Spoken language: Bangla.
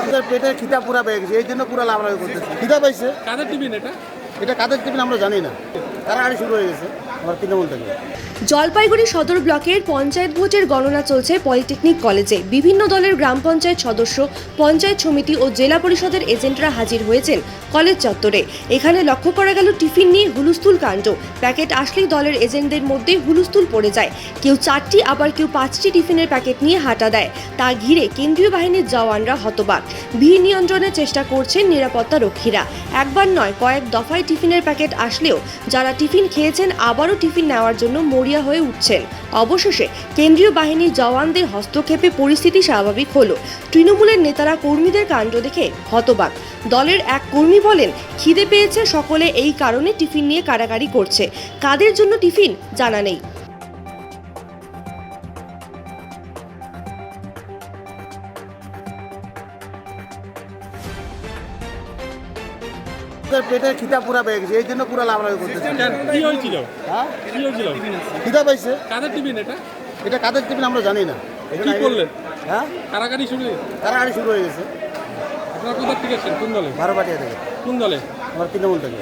আমাদের খিতা পুরা পেয়ে গেছে এই জন্য পুরা লাভ করতেছে। খিতা পাইছে? কাদের টিফিন এটা? এটা কাদের টিফিন আমরা জানি না। তাড়াতাড়ি শুরু হয়ে গেছে, আমার তৃণমূল থেকে। জলপাইগুড়ি সদর ব্লকের পঞ্চায়েত ভোটের গণনা চলছে পলিটেকনিক কলেজে। বিভিন্ন দলের গ্রাম পঞ্চায়েত সদস্য, পঞ্চায়েত সমিতি ও জেলা পরিষদের এজেন্টরা হাজির হয়েছেন কলেজ চত্বরে। এখানে লক্ষ্য করা গেল টিফিন নিয়ে হুলুস্থুল কাণ্ড। প্যাকেট আসলেই দলের এজেন্টদের মধ্যে হুলুস্থুল পড়ে যায়। কেউ চারটি, আবার কেউ পাঁচটি টিফিনের প্যাকেট নিয়ে হাঁটা দেয়। তা ঘিরে কেন্দ্রীয় বাহিনীর জওয়ানরা হতবাক। ভিড় নিয়ন্ত্রণের চেষ্টা করছেন নিরাপত্তা রক্ষীরা একবার নয়, কয়েক দফায় টিফিনের প্যাকেট আসলেও যারা টিফিন খেয়েছেন আবারও টিফিন নেওয়ার জন্য মরিয়া হয়ে উঠছেন। অবশেষে কেন্দ্রীয় বাহিনীর জওয়ানদের হস্তক্ষেপে পরিস্থিতি স্বাভাবিক হলো। তৃণমূলের নেতারা কর্মীদের কাণ্ড দেখে হতবাক। দলের এক কর্মী বলেন, খিদে পেয়েছে সকলে, এই কারণে টিফিন নিয়ে কাড়াকাড়ি করছে। কাদের জন্য টিফিন? জানা নেই। আমাদের পেটের খিতা পুরা পেয়ে গেছে এই জন্য পুরা লাভ করতেছে? কি হয়েছিল? হ্যাঁ? কি হয়েছিল? খিদা পাইছে। কাদের টিফিন এটা? এটা কাদের টিফিন আমরা জানি না। কি করলেন? হ্যাঁ? কারাগারি শুরু কারাগারি শুরু হয়ে গেছে। আপনারা কোথা থেকে এসেছেন কোন দলে? পাঠিয়ে থেকে। কোন দলে? আমার তৃণমূল থেকে।